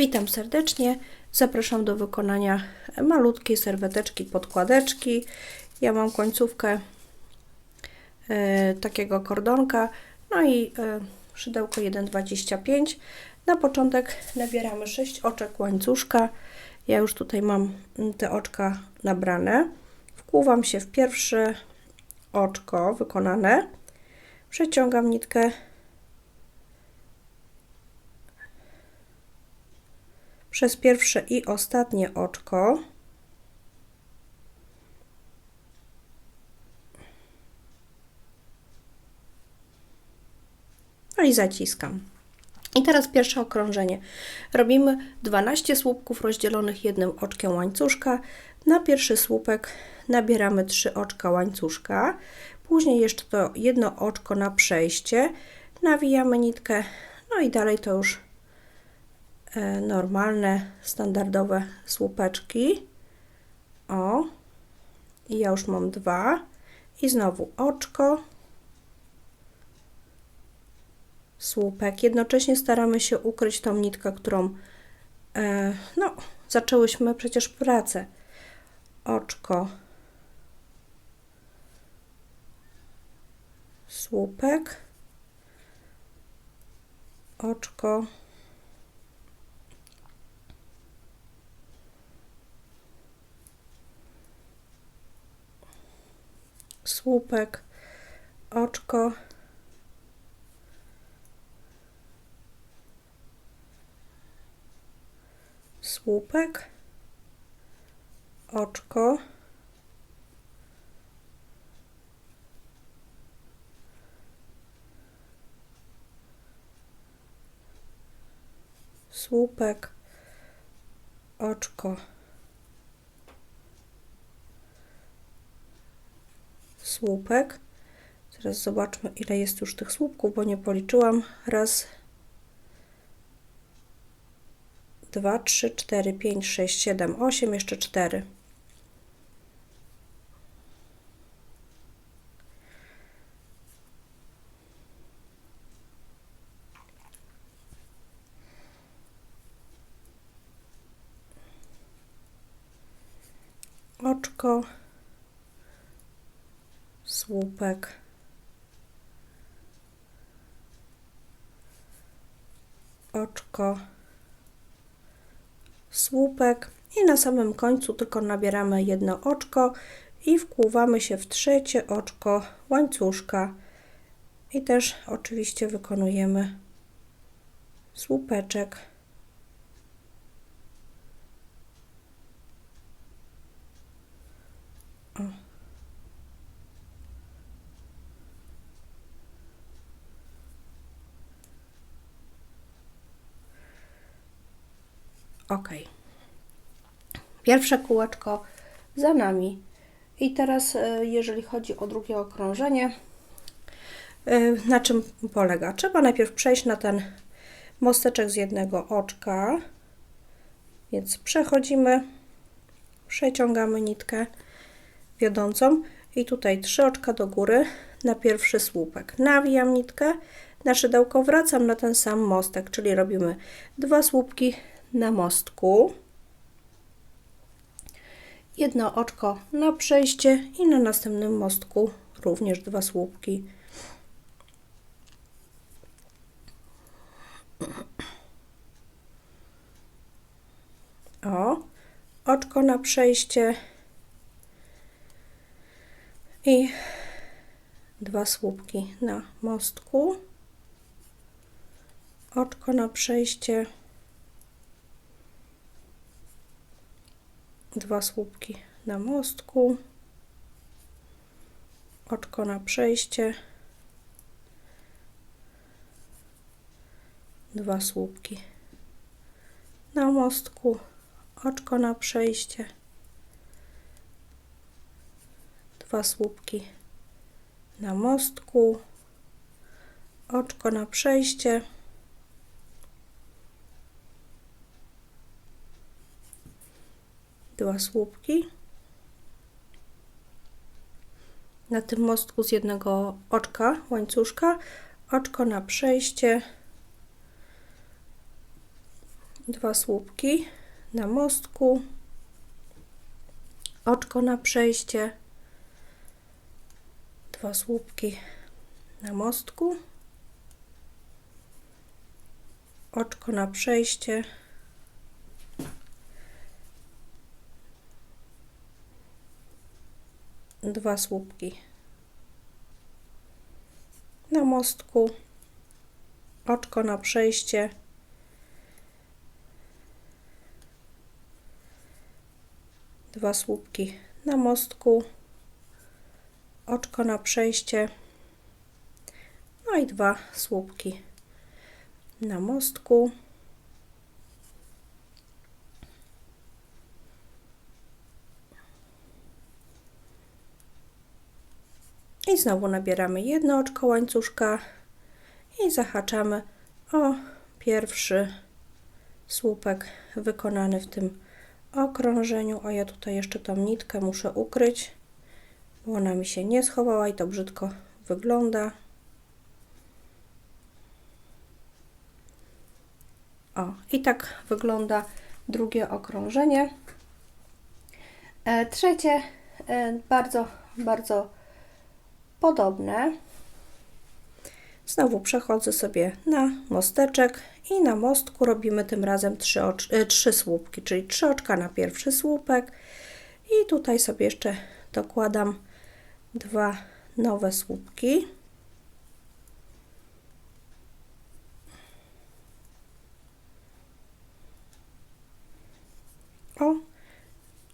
Witam serdecznie. Zapraszam do wykonania malutkiej serweteczki, podkładeczki. Ja mam końcówkę e, takiego kordonka, no i e, szydełko 1,25. Na początek nabieramy 6 oczek łańcuszka. Ja już tutaj mam te oczka nabrane. Wkłuwam się w pierwsze oczko wykonane. Przeciągam nitkę przez pierwsze i ostatnie oczko. No i zaciskam. I teraz pierwsze okrążenie. Robimy 12 słupków rozdzielonych jednym oczkiem łańcuszka. Na pierwszy słupek nabieramy 3 oczka łańcuszka. Później jeszcze to jedno oczko na przejście. Nawijamy nitkę. No i dalej to już normalne, standardowe słupeczki. O, i ja już mam dwa. I znowu oczko, słupek. Jednocześnie staramy się ukryć tą nitkę, którą e, no, zaczęłyśmy przecież pracę. Oczko, słupek, oczko, słupek, oczko, słupek, oczko, słupek, oczko. Słupek. Teraz zobaczmy, ile jest już tych słupków, bo nie policzyłam. Raz, dwa, trzy, cztery, pięć, sześć, siedem, osiem, jeszcze cztery. Oczko słupek, oczko, słupek. I na samym końcu tylko nabieramy jedno oczko i wkłuwamy się w trzecie oczko łańcuszka. I też oczywiście wykonujemy słupeczek. O. ok. Pierwsze kółeczko za nami. I teraz, e, jeżeli chodzi o drugie okrążenie, e, na czym polega? Trzeba najpierw przejść na ten mosteczek z jednego oczka, więc przechodzimy, przeciągamy nitkę wiodącą i tutaj trzy oczka do góry na pierwszy słupek. Nawijam nitkę, na szydełko wracam na ten sam mostek, czyli robimy dwa słupki na mostku. Jedno oczko na przejście i na następnym mostku również dwa słupki. O, oczko na przejście i dwa słupki na mostku. Oczko na przejście. Dwa słupki na mostku, oczko na przejście, dwa słupki na mostku, oczko na przejście, dwa słupki na mostku, oczko na przejście, dwa słupki. Na tym mostku z jednego oczka łańcuszka, oczko na przejście, dwa słupki na mostku, oczko na przejście, dwa słupki na mostku, oczko na przejście, dwa słupki. Na mostku, oczko na przejście, dwa słupki na mostku, oczko na przejście, no i dwa słupki na mostku. I znowu nabieramy jedno oczko łańcuszka i zahaczamy o pierwszy słupek wykonany w tym okrążeniu. A ja tutaj jeszcze tą nitkę muszę ukryć, bo ona mi się nie schowała i to brzydko wygląda. O, i tak wygląda drugie okrążenie. E, trzecie, e, bardzo, bardzo podobne. Znowu przechodzę sobie na mosteczek i na mostku robimy tym razem trzy, ocz, e, trzy słupki, czyli trzy oczka na pierwszy słupek i tutaj sobie jeszcze dokładam dwa nowe słupki. O,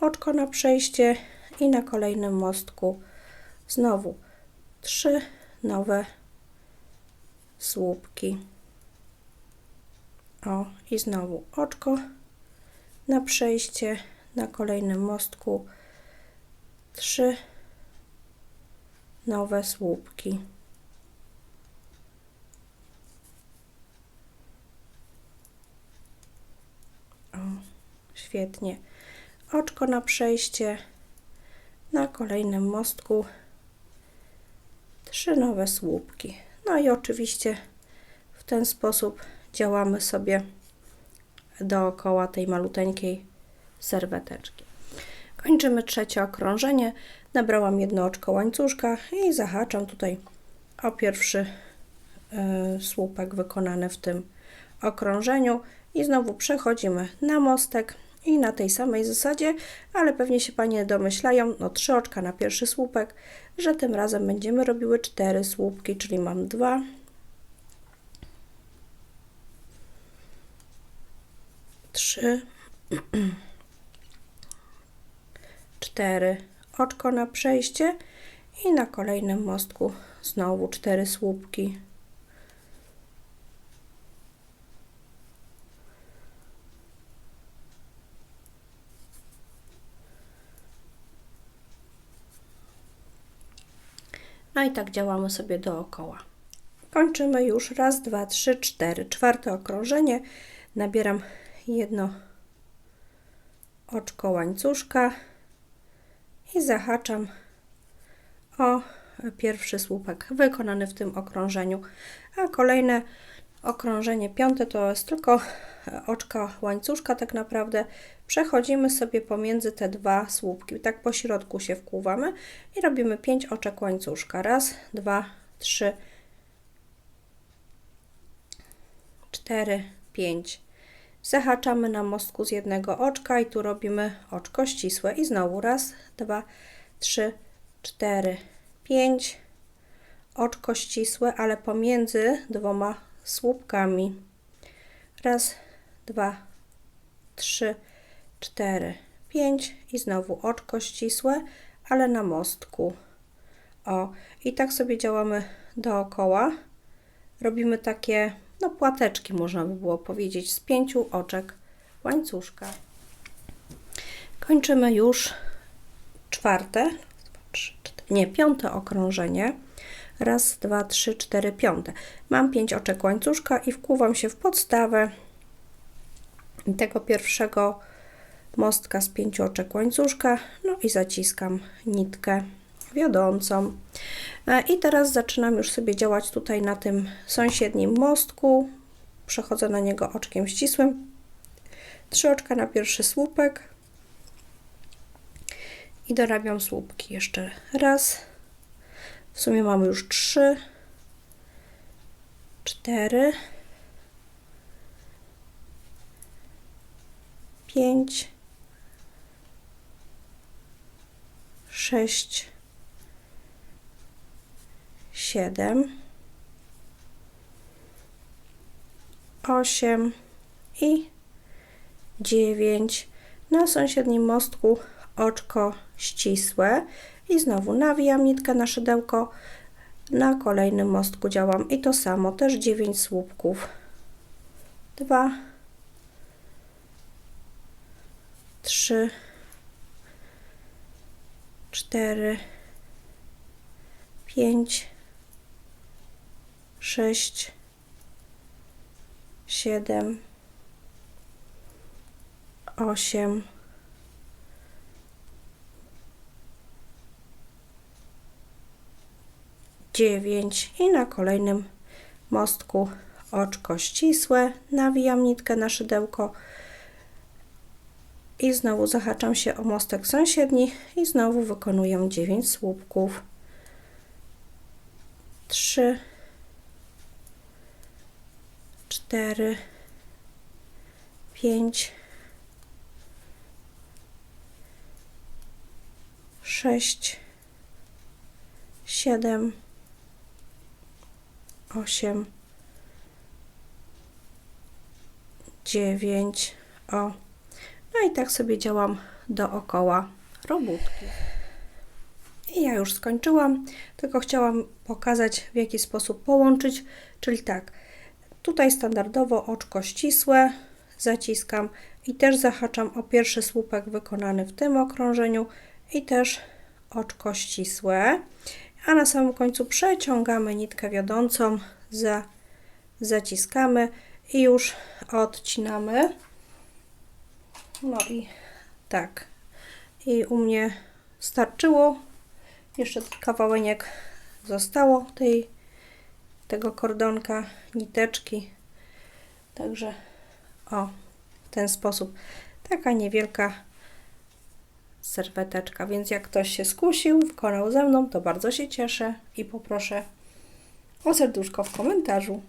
oczko na przejście i na kolejnym mostku znowu trzy nowe słupki. O, i znowu oczko na przejście na kolejnym mostku trzy nowe słupki. O, świetnie. Oczko na przejście na kolejnym mostku trzy nowe słupki. No i oczywiście w ten sposób działamy sobie dookoła tej maluteńkiej serweteczki. Kończymy trzecie okrążenie. Nabrałam jedno oczko łańcuszka i zahaczam tutaj o pierwszy y, słupek wykonany w tym okrążeniu i znowu przechodzimy na mostek i na tej samej zasadzie, ale pewnie się Panie domyślają, no trzy oczka na pierwszy słupek, że tym razem będziemy robiły cztery słupki, czyli mam dwa, trzy, cztery oczko na przejście i na kolejnym mostku znowu cztery słupki. No i tak działamy sobie dookoła. Kończymy już raz, dwa, trzy, cztery. Czwarte okrążenie. Nabieram jedno oczko łańcuszka i zahaczam o pierwszy słupek wykonany w tym okrążeniu, a kolejne okrążenie piąte to jest tylko oczka łańcuszka tak naprawdę przechodzimy sobie pomiędzy te dwa słupki, tak po środku się wkłuwamy i robimy 5 oczek łańcuszka. Raz, dwa, trzy, cztery, pięć. Zahaczamy na mostku z jednego oczka i tu robimy oczko ścisłe i znowu raz, dwa, trzy, cztery, pięć. Oczko ścisłe, ale pomiędzy dwoma słupkami. Raz, dwa, trzy, cztery, pięć i znowu oczko ścisłe, ale na mostku. O, i tak sobie działamy dookoła. Robimy takie, no płateczki można by było powiedzieć, z pięciu oczek łańcuszka. Kończymy już czwarte, nie, piąte okrążenie. Raz, dwa, trzy, cztery, piąte. Mam pięć oczek łańcuszka i wkuwam się w podstawę tego pierwszego mostka z pięciu oczek łańcuszka, no i zaciskam nitkę wiodącą. E, I teraz zaczynam już sobie działać tutaj na tym sąsiednim mostku. Przechodzę na niego oczkiem ścisłym Trzy oczka na pierwszy słupek. I dorabiam słupki jeszcze raz. W sumie mamy już trzy, cztery, pięć, sześć, siedem, osiem i dziewięć. Na sąsiednim mostku oczko ścisłe i znowu nawijam nitkę na szydełko. Na kolejnym mostku działam i to samo, też 9 słupków. 2 3 4 5 6 7 8 9 i na kolejnym mostku oczko ścisłe, nawijam nitkę na szydełko i znowu zahaczam się o mostek sąsiedni i znowu wykonuję 9 słupków. 3 4 5 6 7 osiem, dziewięć, o. No i tak sobie działam dookoła robótki. I ja już skończyłam, tylko chciałam pokazać w jaki sposób połączyć, czyli tak, tutaj standardowo oczko ścisłe, zaciskam i też zahaczam o pierwszy słupek wykonany w tym okrążeniu i też oczko ścisłe a na samym końcu przeciągamy nitkę wiodącą, za, zaciskamy i już odcinamy. No i tak. I u mnie starczyło. Jeszcze kawałek zostało tej, tego kordonka, niteczki. Także o, w ten sposób. Taka niewielka serweteczka, więc jak ktoś się skusił, wykonał ze mną, to bardzo się cieszę i poproszę o serduszko w komentarzu.